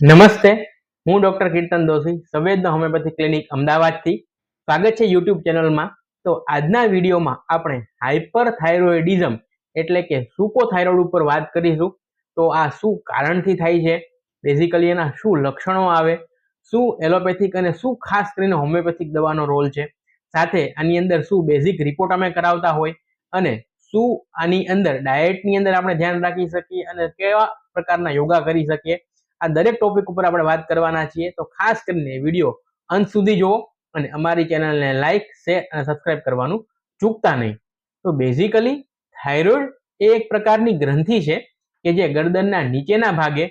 નમસ્તે, હું ડોક્ટર કીર્તન દોશી, સંવેદના હોમિયોપેથી ક્લિનિક અમદાવાદથી. સ્વાગત છે યુટ્યુબ ચેનલમાં. તો આજના વિડીયોમાં આપણે હાઇપર થાઇરોઇડિઝમ એટલે કે સુકો થાઇરોઇડ ઉપર વાત કરીશું. તો આ શું કારણથી થાય છે? બેઝિકલી એના શું લક્ષણો આવે? શું એલોપેથિક અને શું ખાસ કરીને હોમિયોપેથિક દવાનો રોલ છે? સાથે આની અંદર શું બેઝિક રિપોર્ટ અમે કરાવતા હોય? અને શું આની અંદર ડાયટની અંદર આપણે ધ્યાન રાખી શકીએ? અને કેવા પ્રકારના યોગા કરી શકીએ? આ દરેક ટોપિક ઉપર આપણે વાત કરવાના છીએ, તો ખાસ કરીને વીડિયો અંત સુધી જુઓ અને અમારી ચેનલને લાઇક શેર અને સબસ્ક્રાઇબ કરવાનું ચૂકતા નહીં. તો બેઝિકલી થાઇરોઇડ એ એક પ્રકારની ગ્રંથિ છે કે જે ગરદનના નીચેના ભાગે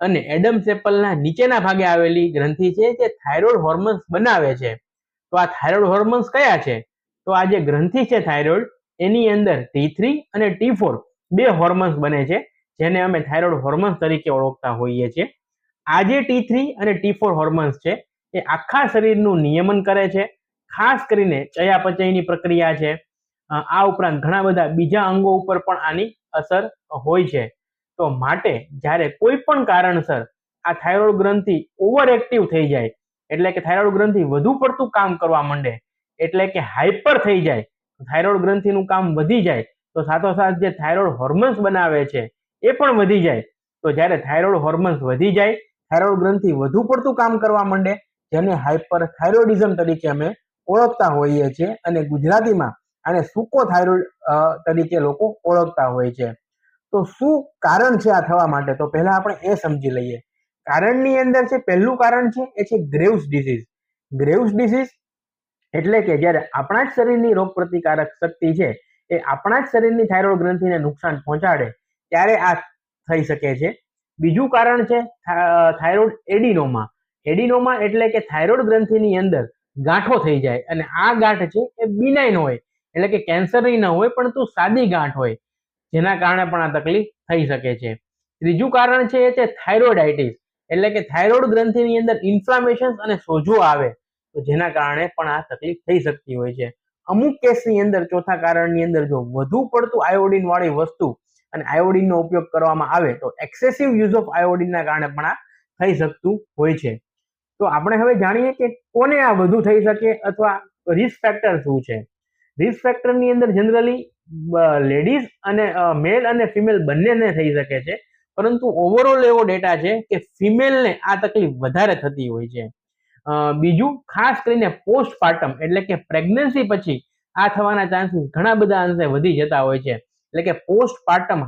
અને એડમ સેપલના નીચેના ભાગે આવેલી ગ્રંથિ છે જે થાઇરોઇડ હોર્મોન્સ બનાવે છે. તો આ થાઇરોઇડ હોર્મોન્સ કયા છે? તો આ જે ગ્રંથિ છે થાઇરોઇડ એની અંદર ટી થ્રી અને ટી ફોર બે હોર્મોન્સ બને છે. જેને અમે થાઇરોઇડ હોર્મોન્સ તરીકે ઓળખતા હોઈએ છીએ. આ જે ટી થ્રી અને ટી ફોર હોર્મોન્સ છે, એ આખા શરીરનું નિયમન કરે છે. ખાસ કરીને ચયાપચયની પ્રક્રિયા છે. આ ઉપરાંત ઘણા બધા બીજા અંગો ઉપર પણ આની અસર હોય છે. તો માટે જ્યારે કોઈ પણ કારણસર આ થાઇરોઇડ ગ્રંથિ ઓવર એક્ટિવ થઈ જાય, એટલે કે થાઇરોઇડ ગ્રંથિ વધુ પડતું કામ કરવા માંડે, એટલે કે હાઇપર થઈ જાય થાઇરોઇડ ગ્રંથિનું કામ વધી જાય, તો સાથોસાથ જે થાઇરોઇડ હોર્મોન્સ બનાવે છે એ પણ વધી જાય. તો જ્યારે થાઇરોઇડ હોર્મોન્સ વધી જાય થાઇરોઇડ ગ્રંથિ વધુ પડતું કામ કરવા માંડે, જેને હાઇપર થાઇરોઇડિઝમ તરીકે અમે ઓળખતા હોઈએ છીએ અને ગુજરાતીમાં આને સૂકો થાઇરોઇડ તરીકે લોકો ઓળખતા હોય છે. તો શું કારણ છે આ થવા માટે? તો પહેલા આપણે એ સમજી લઈએ. કારણની અંદર છે પહેલું કારણ છે, એ છે ગ્રેવ્સ ડિસીઝ ગ્રેવ્સ ડિસીઝ એટલે કે જ્યારે આપણા જ શરીરની રોગ પ્રતિકારક શક્તિ છે, એ આપણા જ શરીરની થાઇરોઇડ ગ્રંથિને નુકસાન પહોંચાડે ત્યારે આ થઈ શકે છે. બીજું કારણ છે થાઇરોઇડ એડિનોમા. એડિનોમા એટલે કે થાઇરોઇડ ગ્રંથિની અંદર ગાંઠો થઈ જાય અને આ ગાંઠ છે એ બિનાઇન હોય. એટલે કે કેન્સરની ન હોય પરંતુ સાદી ગાંઠ હોય. જેના કારણે પણ આ તકલીફ થઈ શકે છે. ત્રીજું કારણ છે એ છે થાઇરોઇડાઇટિસ. એટલે કે થાઇરોઇડ ગ્રંથિની અંદર ઇન્ફ્લામેશન અને સોજો આવે, તો જેના કારણે પણ આ તકલીફ થઈ શકતી હોય છે. અમુક કેસની અંદર ચોથા કારણની અંદર જો વધુ પડતું આયોડિન વસ્તુ અને આયોડિનનો ઉપયોગ કરવામાં આવે તો એક્સેસિવ યુઝ ઓફ આયોડિનના કારણે પણ આ થઈ શકતું હોય છે. તો આપણે હવે જાણીએ કે કોને આ વધુ થઈ શકે અથવા રિસ્ક ફેક્ટર શું છે? રિસ્ક ફેક્ટરની અંદર જનરલી લેડીઝ અને મેલ અને ફિમેલ બંનેને થઈ શકે છે. પરંતુ ઓવરઓલ એવો ડેટા છે કે ફિમેલને આ તકલીફ વધારે થતી હોય છે. બીજું ખાસ કરીને પોસ્ટ પાર્ટમ એટલે કે પ્રેગ્નન્સી પછી આ થવાના ચાન્સીસ ઘણા બધા અંશે વધી જતા હોય છે. એટલે કે પોસ્ટપાર્ટમ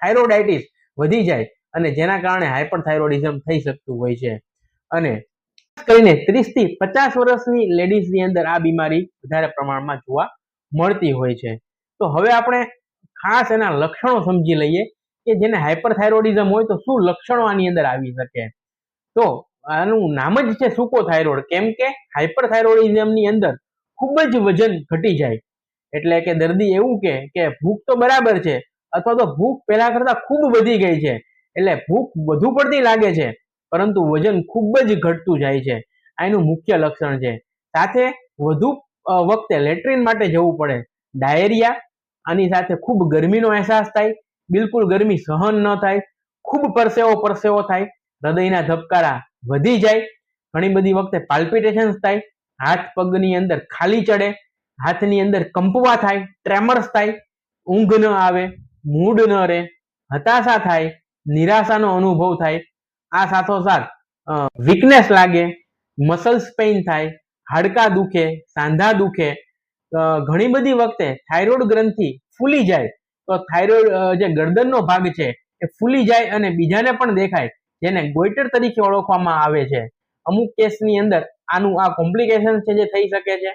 થાઇરોઇડાઇટિસ વધી જાય અને જેના કારણે હાઇપરથાઇરોડિઝમ થઈ શકતું હોય છે. અને કરીને ત્રીસથી પચાસ વર્ષની લેડીઝની અંદર આ બીમારી વધારે પ્રમાણમાં જોવા મળતી હોય છે. તો હવે આપણે ખાસ એના લક્ષણો સમજી લઈએ કે જેને હાઇપરથાઇરોડિઝમ હોય તો શું લક્ષણો આની અંદર આવી શકે? તો આનું નામ જ છે સૂકો થાઇરોઇડ કેમ કે હાઇપરથાઇરોડિઝમની અંદર ખૂબ જ વજન ઘટી જાય. એટલે કે દર્દી એવું કે કે ભૂખ તો બરાબર છે, અથવા તો ભૂખ પહેલા કરતા ખૂબ વધી ગઈ છે, એટલે ભૂખ વધુ પડતી લાગે છે, પરંતુ વજન ખૂબ જ ઘટતું જાય છે આ એનું મુખ્ય લક્ષણ છે. સાથે વધુ વખતે લેટ્રિન માટે જવું પડે, ડાયેરિયા, આની સાથે ખૂબ ગરમીનો અહેસાસ થાય, બિલકુલ ગરમી સહન ન થાય, ખૂબ પરસેવો પરસેવો થાય, હૃદયના ધબકારા વધી જાય, ઘણી બધી વખતે પાલ્પિટેશન્સ થાય, હાથ પગની અંદર ખાલી ચડે હાથની અંદર કંપવા થાય, ટ્રેમર્સ થાય, ઊંઘ ન આવે, મૂડ ન રહે, હતાશા થાય, નિરાશાનો અનુભવ થાય, આ સાથોસાથ વીકનેસ લાગે મસલ્સ પેઇન થાય, હાડકા દુખે, સાંધા દુખે ઘણી બધી વખતે થાઇરોઇડ ગ્રંથિ ફૂલી જાય, તો થાઇરોઇડ જે ગરદનનો ભાગ છે એ ફૂલી જાય અને બીજાને પણ દેખાય, જેને ગોઈટર તરીકે ઓળખવામાં આવે છે. અમુક કેસની અંદર આનું આ કોમ્પ્લિકેશન છે જે થઈ શકે છે.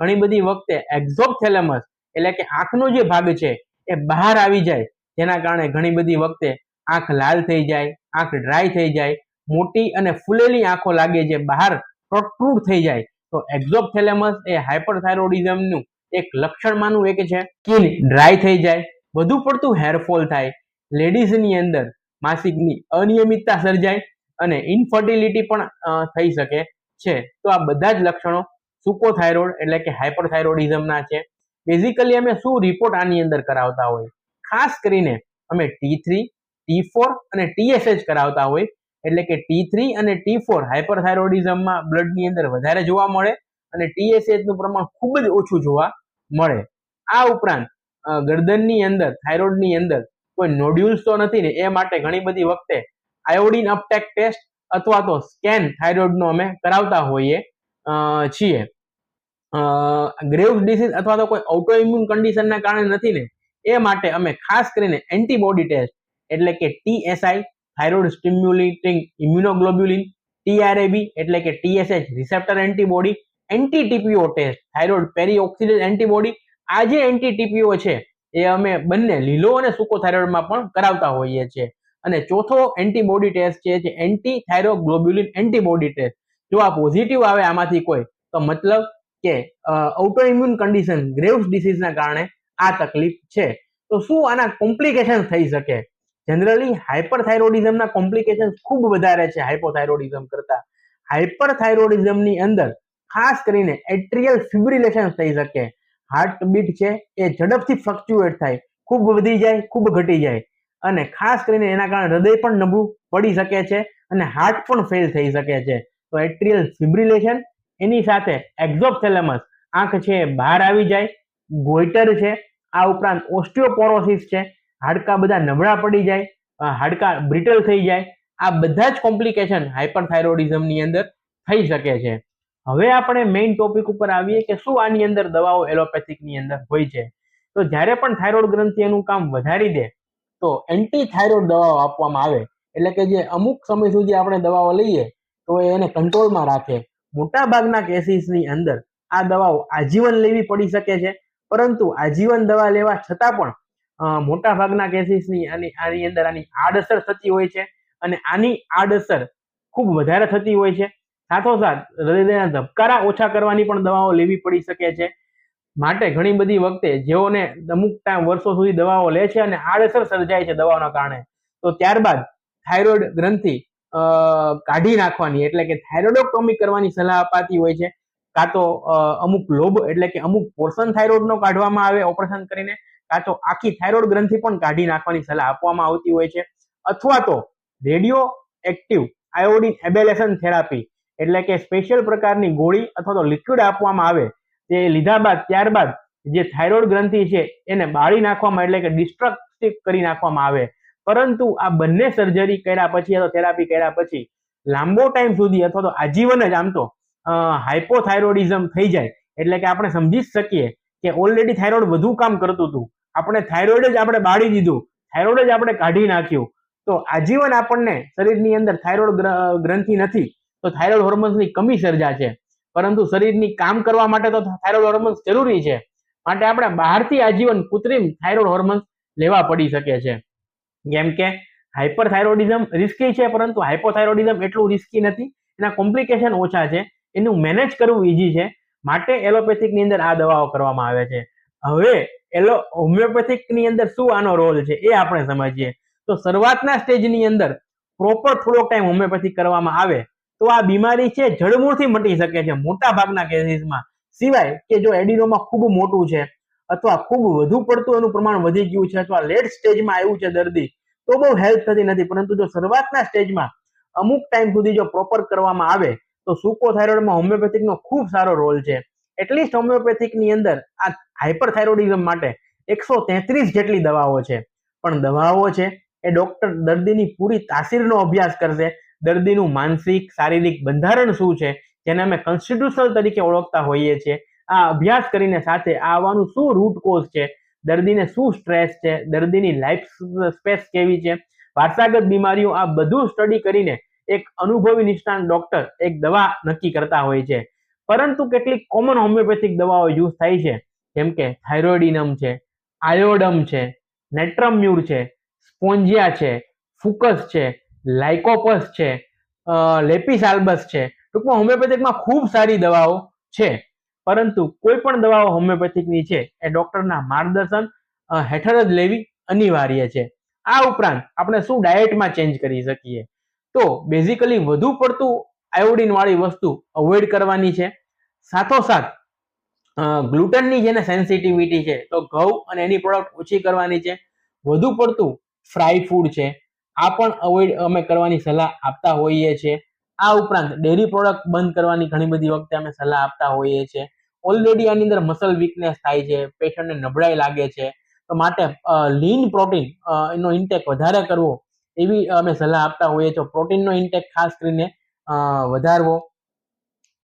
ઘણી બધી વખતે એક્ઝોપથેલેમસ એટલે કે આંખનો જે ભાગ છે એ બહાર આવી જાય. જેના કારણે ઘણી બધી વખતે આંખ લાલ થઈ જાય, આંખ ડ્રાય થઈ જાય, મોટી અને ફૂલેલી આંખો લાગે જે બહાર પ્રોટ્રુડ થઈ જાય. તો એક્ઝોપથેલેમસ એ હાઇપરથાઇરોડિઝમનું એક લક્ષણમાંનું એક છે. સ્કિન ડ્રાય થઈ જાય, વધુ પડતું હેરફોલ થાય લેડીઝની અંદર માસિકની અનિયમિતતા સર્જાય અને ઇનફર્ટિલિટી પણ થઈ શકે છે. તો આ બધા જ લક્ષણો સુકો થાઇરોઇડ એટલે કે હાઇપરથાઇરોઇડિઝમના છે. બેઝિકલી અમે શું રિપોર્ટ આની અંદર કરાવતા હોય? ખાસ કરીને અમે ટી થ્રી ટી ફોર અને ટીએસએચ કરાવતા હોય. એટલે કે ટી થ્રી અને ટી ફોર હાઇપરથાઇરોઇડિઝમમાં બ્લડની અંદર વધારે જોવા મળે અને ટીએસએચનું પ્રમાણ ખૂબ જ ઓછું જોવા મળે. આ ઉપરાંત ગરદનની અંદર, થાઇરોઇડની અંદર કોઈ નોડ્યુલ્સ તો નથી ને, એ માટે ઘણી બધી વખતે આયોડિન અપટેક ટેસ્ટ અથવા તો સ્કેન થાઇરોઇડનો અમે કરાવતા હોઈએ. છીએ. ગ્રેવ્સ ડિસીઝ અથવા તો કોઈ ઓટો ઇમ્યુન કન્ડિશનના કારણે નથી ને, એ માટે અમે ખાસ કરીને એન્ટીબોડી ટેસ્ટ એટલે કે TSI thyroid stimulating immunoglobulin TRAB એટલે કે TSH receptor antibody anti TPO test thyroid peroxidase antibody આ જે એન્ટી છે, એ અમે બંને લીલો અને સૂકો થાઇરોઇડમાં પણ કરાવતા હોઈએ છીએ. અને ચોથો એન્ટીબોડી ટેસ્ટ છે એન્ટી થાઇરોગ્લોબ્યુલિન એન્ટીબોડી ટેસ્ટ જો આ પોઝિટિવ આવે આમાંથી કોઈ, તો મતલબ કે ઓટોઇમ્યુન કન્ડિશન ગ્રેવ્સ ડિસીઝના કારણે આ તકલીફ છે. તો શું આના કોમ્પ્લિકેશન થઈ શકે? જનરલી હાઇપરથાઇરોડિઝમના કોમ્પ્લિકેશન ખૂબ વધારે છે હાઇપોથાઇરોડિઝમ કરતા. હાઇપરથાઇરોડિઝમની અંદર, ખાસ કરીને એટ્રિયલ ફિબ્રિલેશન થઈ શકે. હાર્ટબીટ છે, એ ઝડપથી ફ્લક્ચ્યુએટ થાય, ખૂબ વધી જાય, ખૂબ ઘટી જાય. અને ખાસ કરીને એના કારણે હૃદય પણ નબળું પડી શકે છે અને હાર્ટ પણ ફેલ થઈ શકે છે. તો એટ્રિયલ ફિબ્રિલેશન એની સાથે એક્ઝોપથેલેમસ આંખ છે બહાર આવી જાય ગોઈટર છે, આ ઉપરાંત ઓસ્ટિયોપોરોસિસ છે, હાડકા બધા નબળા પડી જાય હાડકા બ્રિટલ થઈ જાય, આ બધા જ કોમ્પ્લિકેશન હાઇપરથાઇરોડિઝમની અંદર થઈ શકે છે. હવે આપણે મેઇન ટોપિક ઉપર આવીએ કે શું આની અંદર દવાઓ એલોપેથિકની અંદર હોય છે. તો જ્યારે પણ થાઇરોઇડ ગ્રંથિ એનું કામ વધારી દે, તો એન્ટી થાઇરોઇડ દવાઓ આપવામાં આવે. એટલે કે જે અમુક સમય સુધી આપણે દવાઓ લઈએ તો એને કંટ્રોલમાં રાખે. મોટા ભાગના કેસીસની અંદર આ દવાઓ આજીવન લેવી પડી શકે છે. પરંતુ આજીવન દવા લેવા છતાં પણ મોટાભાગના મોટા ભાગના કેસીસની આની અંદર આની આડઅસર થતી હોય છે અને આની આડઅસર ખૂબ વધારે થતી હોય છે. સાથોસાથ, હૃદયના ધબકારા ઓછા કરવાની પણ દવાઓ લેવી પડી શકે છે. માટે ઘણી બધી વખતે જેઓને અમુક ટાઈમ વર્ષો સુધી દવાઓ લે છે અને આડઅસર સર્જાય છે દવાઓના કારણે, તો ત્યારબાદ થાઇરોઇડ ગ્રંથિ કાઢી નાખવાની, એટલે કે થાઇરોડોક્ટોમી કરવાની સલાહ અપાતી હોય છે. કાં તો અમુક લોબ, એટલે કે અમુક પોર્શન થાઇરોઇડનો કાઢવામાં આવે ઓપરેશન કરીને, કાં તો આખી થાઇરોઇડ ગ્રંથિ પણ કાઢી નાખવાની સલાહ આપવામાં આવતી હોય છે. અથવા તો radio active iodine ablation therapy એટલે કે સ્પેશિયલ પ્રકારની ગોળી અથવા તો લિક્વિડ આપવામાં આવે, તે લીધા બાદ, ત્યારબાદ જે થાઇરોઇડ ગ્રંથિ છે, એને બાળી નાખવામાં, એટલે કે ડિસ્ટ્રક્ટિવ કરી નાખવામાં આવે. પરંતુ આ બંને સર્જરી કર્યા પછી અથવા થેરાપી કર્યા પછી લાંબો ટાઈમ સુધી અથવા તો આજીવન જ આમ તો હાઇપોથાઇરોઇડિઝમ થઈ જાય. એટલે કે આપણે સમજી જ શકીએ કે ઓલરેડી થાઇરોઇડ વધુ કામ કરતું હતું. આપણે થાઇરોઇડ જ આપણે બાળી દીધું. થાઇરોઇડ જ આપણે કાઢી નાખ્યું. તો આજીવન આપણને શરીરની અંદર થાઇરોઇડ ગ્રંથિ નથી. તો થાઇરોઇડ હોર્મોન્સની કમી સર્જા છે. પરંતુ શરીરની કામ કરવા માટે તો થાઇરોઇડ હોર્મોન્સ જરૂરી છે. માટે આપણે બહારથી આજીવન કૃત્રિમ થાઇરોઇડ હોર્મોન્સ લેવા પડી શકે છે. જેમ કે હાઇપરથાઇરોડિઝમ રિસ્કી છે, પરંતુ હાઇપોથાઇરોડિઝમ એટલું રિસ્કી નથી. એના કોમ્પ્લિકેશન ઓછા છે. એનું મેનેજ કરવું ઈઝી છે. માટે એલોપેથિકની અંદર આ દવાઓ કરવામાં આવે છે. હવે એલો હોમિયોપેથિકની અંદર શું આનો રોલ છે એ આપણે સમજીએ. તો શરૂઆતના સ્ટેજની અંદર પ્રોપર થોડોક ટાઈમ હોમિયોપેથિક કરવામાં આવે તો આ બીમારી છે, જડમૂળથી મટી શકે છે. મોટા ભાગના કેસીસમાં સિવાય કે જો એડિનોમાં ખૂબ મોટું છે અથવા ખૂબ વધુ પડતું એનું પ્રમાણ વધી ગયું છે અથવા લેટ સ્ટેજમાં આવ્યું છે દર્દી, તો બહુ હેલ્પ થતી નથી. પરંતુ જો શરૂઆતના સ્ટેજમાં અમુક ટાઈમ સુધી જો પ્રોપર કરવામાં આવે, તો સુકો થાઇરોઇડમાં હોમિયોપેથિકનો ખૂબ સારો રોલ છે. એટલીસ્ટ હોમિયોપેથિકની અંદર આ હાઇપરથાઇરોઇડિઝમ માટે એકસો તેત્રીસ જેટલી દવાઓ છે. પણ દવાઓ છે એ ડોક્ટર દર્દીની પૂરી તાસીરનો અભ્યાસ કરશે. દર્દીનું માનસિક, શારીરિક બંધારણ શું છે, જેને અમે કોન્સ્ટિટ્યુશનલ તરીકે ઓળખતા હોઈએ છીએ. આ અભ્યાસ કરીને સાથે આવવાનું શું રૂટ કોઝ છે? દર્દીને શું સ્ટ્રેસ છે? દર્દીની લાઈફ સ્પેસ કેવી છે? વારસાગત બીમારીઓ આ બધું સ્ટડી કરીને એક અનુભવી નિષ્ણાંત ડોક્ટર એક દવા નક્કી કરતા હોય છે. પરંતુ કેટલીક કોમન હોમિયોપેથિક દવાઓ યુઝ થાય છે. જેમ કે થાઇરોઇડિનમ છે આયોડમ છે નેટ્રમ્યુર છે સ્પોન્જિયા છે ફુકસ છે લાઇકોપસ છે લેપિસાલ્બસ છે. ટૂંકમાં હોમિયોપેથિકમાં ખૂબ સારી દવાઓ છે. પરંતુ કોઈ પણ દવાઓ હોમિયોપેથિકની છે એ ડોક્ટરના માર્ગદર્શન હેઠળ જ લેવી અનિવાર્ય છે. આ ઉપરાંત આપણે શું ડાયટમાં ચેન્જ કરી શકીએ? તો બેઝિકલી વધુ પડતું આયોડિન વાળી વસ્તુ અવોઇડ કરવાની છે. સાથોસાથ ગ્લુટનની જેને સેન્સિટિવિટી છે, તો ઘઉં અને એની પ્રોડક્ટ ઓછી કરવાની છે. વધુ પડતું ફ્રાય ફૂડ છે, આ પણ અવોઇડ અમે કરવાની સલાહ આપતા હોઈએ છીએ. આ ઉપરાંત ડેરી પ્રોડક્ટ બંધ કરવાની ઘણી બધી વખતે અમે સલાહ આપતા હોઈએ છીએ. ઓલરેડી આની અંદર મસલ વીકનેસ થાય છે પેશન્ટને નબળાઈ લાગે છે. તો માટે લીન પ્રોટીન એનો ઇન્ટેક વધારે કરવો, એવી અમે સલાહ આપતા હોઈએ છીએ. પ્રોટીનનો ઇન્ટેક ખાસ કરીને વધારવો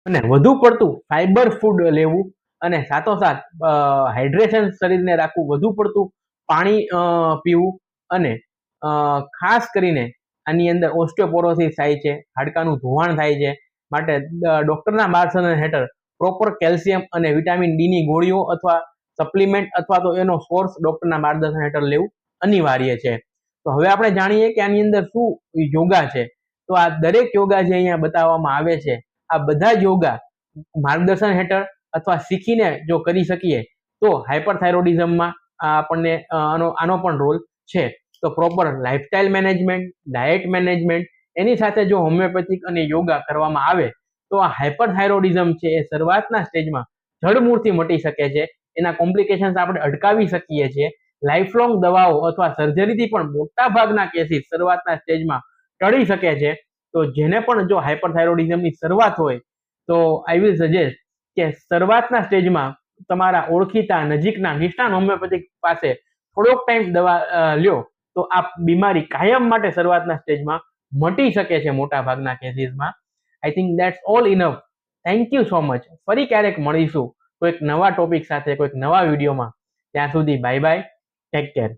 અને વધુ પડતું ફાઈબર ફૂડ લેવું અને સાથોસાથ હાઇડ્રેશન શરીરને રાખવું, વધુ પડતું પાણી પીવું અને ખાસ કરીને આની અંદર ઓસ્ટિયોપોરોસિસ થાય છે, હાડકાનું ધોવાણ થાય છે. માટે ડૉક્ટરના ડોક્ટરના માર્ગદર્શન હેઠળ પ્રોપર કેલ્શિયમ અને વિટામિન ડી ની ગોળીઓ અથવા સપ્લિમેન્ટ અથવા તો એનો સોર્સ ડોક્ટરના માર્ગદર્શન હેઠળ લેવું અનિવાર્ય છે. તો હવે આપણે જાણીએ કે આની અંદર શું યોગા છે. તો આ દરેક યોગા જે અહીંયા બતાવવામાં આવે છે, આ બધા જ યોગા માર્ગદર્શન હેઠળ અથવા શીખીને જો કરી શકીએ, તો હાઇપરથાઇરોડિઝમમાં આપણને આનો આનો પણ રોલ છે. તો proper lifestyle management diet management એની સાથે જો હોમિયોપેથિક અને યોગા કરવામાં આવે તો આ હાઇપરથાઇરોડિઝમ છે એ શરૂઆતના સ્ટેજમાં જડમૂળથી મટી શકે છે. એના કોમ્પ્લિકેશન્સ આપણે અટકાવી શકીએ છીએ. લાઇફ લોંગ દવાઓ અથવા સર્જરીથી પણ મોટા ભાગના કેસીસ શરૂઆતના સ્ટેજમાં ટળી શકે છે. તો જેને પણ જો હાઇપરથાઇરોડિઝમની શરૂઆત હોય, તો આઈ વિલ સજેસ્ટ કે શરૂઆતના સ્ટેજમાં તમારા ઓળખીતા નજીકના નિષ્ણાત હોમિયોપેથિક પાસે થોડોક ટાઈમ દવા લ્યો, તો આ બીમારી કાયમ માટે શરૂઆતના સ્ટેજમાં મટી શકે છે મોટા ભાગના કેસીસમાં I think that's all enough thank you so much ફરી ક્યારેક મળીશું કોઈક નવા ટોપિક સાથે, કોઈક નવા વિડીયોમાં ત્યાં સુધી બાય બાય ટેક કેર